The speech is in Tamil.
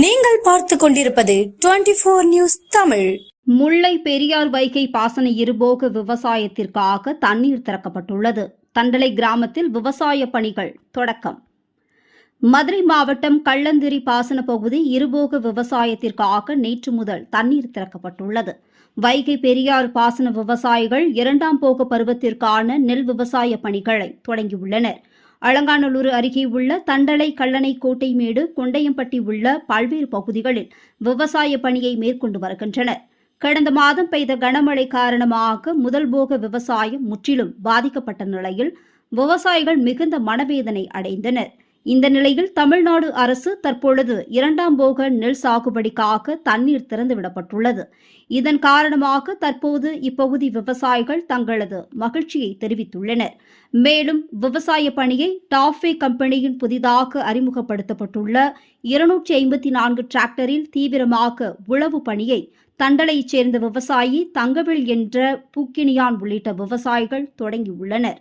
நீங்கள் பார்த்து கொண்டிருப்பது twenty four news Tamil. Mullai Periyar Vaigai பாசன இருபோக விவசாயத்திற்காக தண்ணீர் திறக்கப்பட்டுள்ளது. தண்டலை கிராமத்தில் விவசாய பணிகள் தொடக்கம். மதுரை மாவட்டம் கள்ளந்திரி பாசன பகுதி இருபோக விவசாயத்திற்காக நேற்று முதல் தண்ணீர் திறக்கப்பட்டுள்ளது. வைகை பெரியார் பாசன விவசாயிகள் இரண்டாம் போக பருவத்திற்கான நெல் விவசாய பணிகளை தொடங்கியுள்ளனர். அலங்காநல்லூர் அருகே உள்ள தண்டலை கல்லணை கோட்டைமேடு கொண்டையம்பட்டி உள்ள பல்வேறு பகுதிகளில் விவசாய பணியை மேற்கொண்டு வருகின்றனர். கடந்த மாதம் பெய்த கனமழை காரணமாக முதல் போக விவசாயம் முற்றிலும் பாதிக்கப்பட்ட நிலையில் விவசாயிகள் மிகுந்த மனவேதனை அடைந்தனர். இந்த நிலையில் தமிழ்நாடு அரசு தற்பொழுது இரண்டாம் போக நெல் சாகுபடிக்காக தண்ணீர் திறந்துவிடப்பட்டுள்ளது. இதன் காரணமாக தற்போது இப்பகுதி விவசாயிகள் தங்களது மகிழ்ச்சியை தெரிவித்துள்ளனர். மேலும் விவசாய பணியை டாஃபே கம்பெனியின் புதிதாக அறிமுகப்படுத்தப்பட்டுள்ள இருநூற்றி ஐம்பத்தி நான்கு டிராக்டரில் தீவிரமாக உழவு பணியை தண்டலைச் சேர்ந்த விவசாயி தங்கவில் என்ற பூக்கினியான் உள்ளிட்ட விவசாயிகள் தொடங்கியுள்ளனர்.